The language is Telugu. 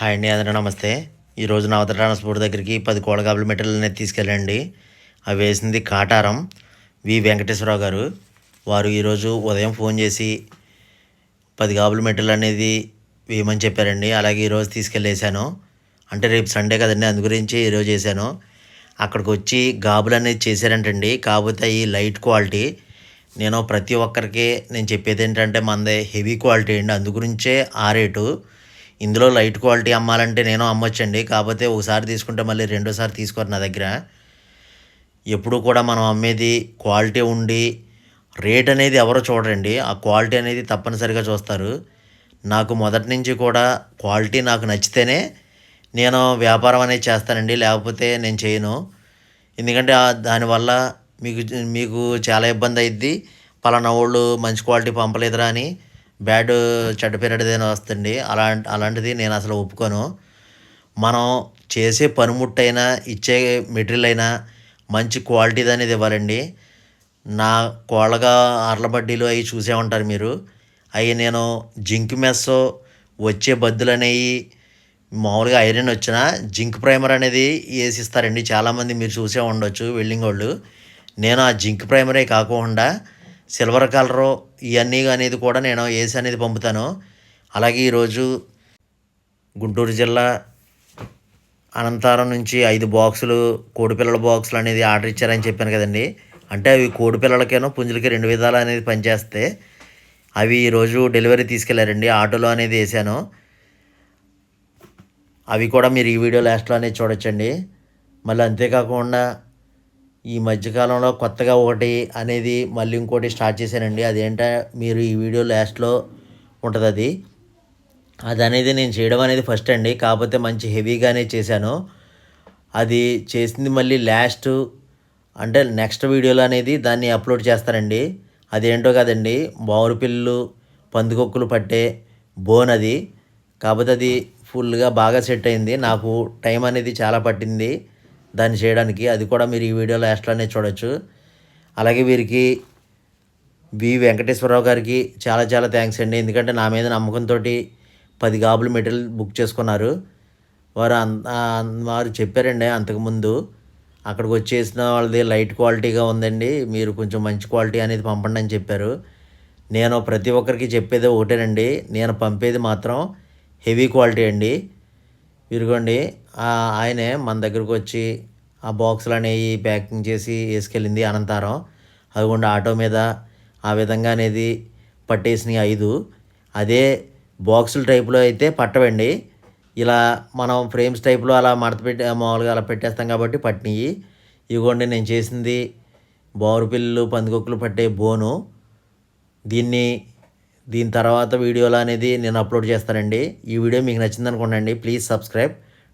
హాయ్ అండి అందరూ నమస్తే. ఈరోజు నవత ట్రాన్స్పోర్ట్ దగ్గరికి పది కోడగాబుల మెటీరియల్ అనేది తీసుకెళ్ళండి. అవి వేసింది కాటారం వి వెంకటేశ్వరరావు గారు. వారు ఈరోజు ఉదయం ఫోన్ చేసి పది గాబుల మెటీరియల్ అనేది వేయమని చెప్పారండి. అలాగే ఈరోజు తీసుకెళ్ళేసాను అంటే రేపు సండే కదండి అందు గురించి ఈరోజు చేశాను. అక్కడికి వచ్చి గాబులు అనేది చేశారంటండి. కాకపోతే ఈ లైట్ క్వాలిటీ నేను ప్రతి ఒక్కరికి నేను చెప్పేది ఏంటంటే మనది హెవీ క్వాలిటీ అండి. అందు గురించే ఆ రేటు. ఇందులో లైట్ క్వాలిటీ అమ్మాలంటే నేను అమ్మొచ్చండి. కాకపోతే ఒకసారి తీసుకుంటే మళ్ళీ రెండోసారి తీసుకోరు నా దగ్గర. ఎప్పుడు కూడా మనం అమ్మేది క్వాలిటీ ఉండి రేట్ అనేది ఎవరో చూడరండి. ఆ క్వాలిటీ అనేది తప్పనిసరిగా చూస్తారు. నాకు మొదటి నుంచి కూడా క్వాలిటీ నాకు నచ్చితేనే నేను వ్యాపారం అనేది చేస్తానండి. లేకపోతే నేను చేయను. ఎందుకంటే దానివల్ల మీకు మీకు చాలా ఇబ్బంది అయింది పలానా వాళ్ళు మంచి క్వాలిటీ పంపలేదురా అని బ్యాడ్ చెడ్డ పీరియడ్ ఏదైనా వస్తుంది. అలా అలాంటిది నేను అసలు ఒప్పుకోను. మనం చేసే పనిముట్టైనా ఇచ్చే మెటీరియల్ అయినా మంచి క్వాలిటీది అనేది ఇవ్వాలండి. నా కోళ్ళగా అర్లబడ్డీలు అవి చూసే ఉంటారు మీరు. అవి నేను జింక్ మెస్ వచ్చే బద్దులు అనేవి మామూలుగా ఐరన్ వచ్చిన జింక్ ప్రైమర్ అనేది వేసిస్తారండి. చాలామంది మీరు చూసే ఉండొచ్చు వెల్డింగ్ వాళ్ళు నేను ఆ జింక్ ప్రైమరే కాకుండా సిల్వర్ కలరు ఇవన్నీ అనేది కూడా నేను వేసి అనేది పంపుతాను. అలాగే ఈరోజు గుంటూరు జిల్లా అనంతరం నుంచి ఐదు బాక్సులు కోడిపిల్లల బాక్సులు అనేది ఆర్డర్ ఇచ్చారని చెప్పాను కదండి. అంటే అవి కోడిపిల్లలకేనో పుంజులకి రెండు విధాలు అనేది పనిచేస్తే అవి ఈరోజు డెలివరీ తీసుకెళ్ళారండి. ఆటోలో అనేది వేసాను. అవి కూడా మీరు ఈ వీడియో లాస్ట్లో అనేది చూడొచ్చండి. మళ్ళీ అంతేకాకుండా ఈ మధ్యకాలంలో కొత్తగా ఒకటి అనేది మళ్ళీ ఇంకోటి స్టార్ట్ చేశానండి. అదేంటో మీరు ఈ వీడియో లాస్ట్లో ఉంటుంది అది అది అనేది నేను చేయడం అనేది ఫస్ట్ అండి. కాకపోతే మంచి హెవీగానే చేశాను. అది చేసింది మళ్ళీ లాస్ట్ అంటే నెక్స్ట్ వీడియోలో అనేది దాన్ని అప్లోడ్ చేస్తానండి. అదేంటో కదండి బావురు పిల్లు పందికొక్కులు పట్టే బోన్ అది. కాకపోతే అది ఫుల్గా బాగా సెట్ అయింది. నాకు టైం అనేది చాలా పట్టింది. దాన్ని చేయడానికి. అది కూడా మీరు ఈ వీడియో లాస్ట్లోనే చూడొచ్చు. అలాగే వీరికి వి వెంకటేశ్వరరావు గారికి చాలా చాలా థ్యాంక్స్ అండి. ఎందుకంటే నా మీద నమ్మకంతో పది గాబులు మెటీరియల్ బుక్ చేసుకున్నారు. వారు వారు చెప్పారండి అంతకుముందు. అక్కడికి వచ్చేసిన వాళ్ళది లైట్ క్వాలిటీగా ఉందండి. మీరు కొంచెం మంచి క్వాలిటీ అనేది పంపండి అని చెప్పారు. నేను ప్రతి ఒక్కరికి చెప్పేది ఒకటేనండి. నేను పంపేది మాత్రం హెవీ క్వాలిటీ అండి. ఇదిగోండి ఆయనే మన దగ్గరకు వచ్చి ఆ బాక్సులు అనేవి ప్యాకింగ్ చేసి వేసుకెళ్ళింది అనంతరం. అదిగోండి ఆటో మీద ఆ విధంగా అనేది పట్టేసినవి ఐదు. అదే బాక్సుల టైప్లో అయితే పట్టవండి. ఇలా మనం ఫ్రేమ్స్ టైప్లో అలా మడత పెట్టి మామూలుగా అలా పెట్టేస్తాం కాబట్టి పట్టినవి ఇదిగోండి నేను చేసింది బోరుపిల్లు పందికొక్కులు పట్టే బోను. దీన్ని దీని తర్వాత వీడియోలో అనేది నేను అప్లోడ్ చేస్తానండి. ఈ వీడియో మీకు నచ్చింది అనుకోండి please subscribe.